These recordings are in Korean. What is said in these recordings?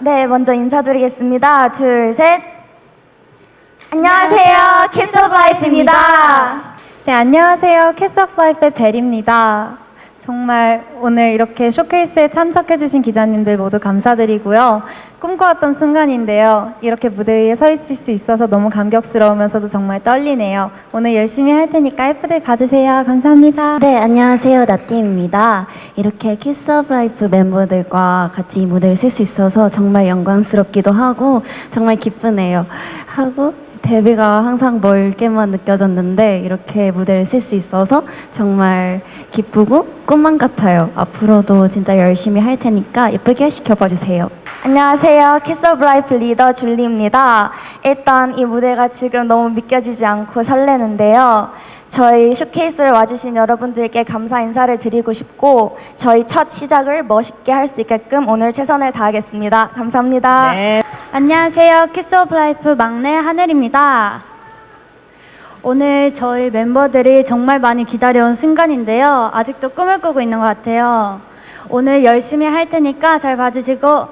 네, 먼저 인사드리겠습니다. 둘, 셋. 안녕하세요. 키스 오브 라이프입니다. 네, 안녕하세요. 캐스 오브 라이프의 벨입니다. 정말 오늘 이렇게 쇼케이스에 참석해주신 기자님들 모두 감사드리고요. 꿈꿔왔던 순간인데요. 이렇게 무대 위에 서 있을 수 있어서 너무 감격스러우면서도 정말 떨리네요. 오늘 열심히 할 테니까 예쁘게 봐주세요. 감사합니다. 네, 안녕하세요. 나띠입니다. 이렇게 키스 오브 라이프 멤버들과 같이 이 무대를 쓸 수 있어서 정말 영광스럽기도 하고 정말 기쁘네요. 하고 데뷔가 항상 멀게만 느껴졌는데 이렇게 무대를 쓸 수 있어서 정말 기쁘고 꿈만 같아요. 앞으로도 진짜 열심히 할 테니까 예쁘게 지켜봐 주세요. 안녕하세요. 키스 오브 라이프 리더 줄리입니다. 일단 이 무대가 지금 너무 믿겨지지 않고 설레는데요. 저희 쇼케이스를 와주신 여러분들께 감사 인사를 드리고 싶고 저희 첫 시작을 멋있게 할 수 있게끔 오늘 최선을 다하겠습니다. 감사합니다. 네. 안녕하세요. 키스 오브 라이프 막내 하늘입니다. 오늘 저희 멤버들이 정말 많이 기다려온 순간인데요. 아직도 꿈을 꾸고 있는 것 같아요. 오늘 열심히 할 테니까 잘 봐주시고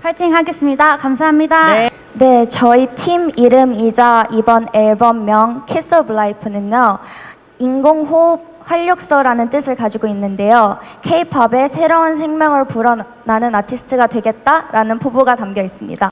파이팅 하겠습니다. 감사합니다. 네, 저희 팀 이름이자 이번 앨범명 Kiss of Life는요. 인공호흡 활력소라는 뜻을 가지고 있는데요. K-팝의 새로운 생명을 불어나는 아티스트가 되겠다라는 포부가 담겨 있습니다.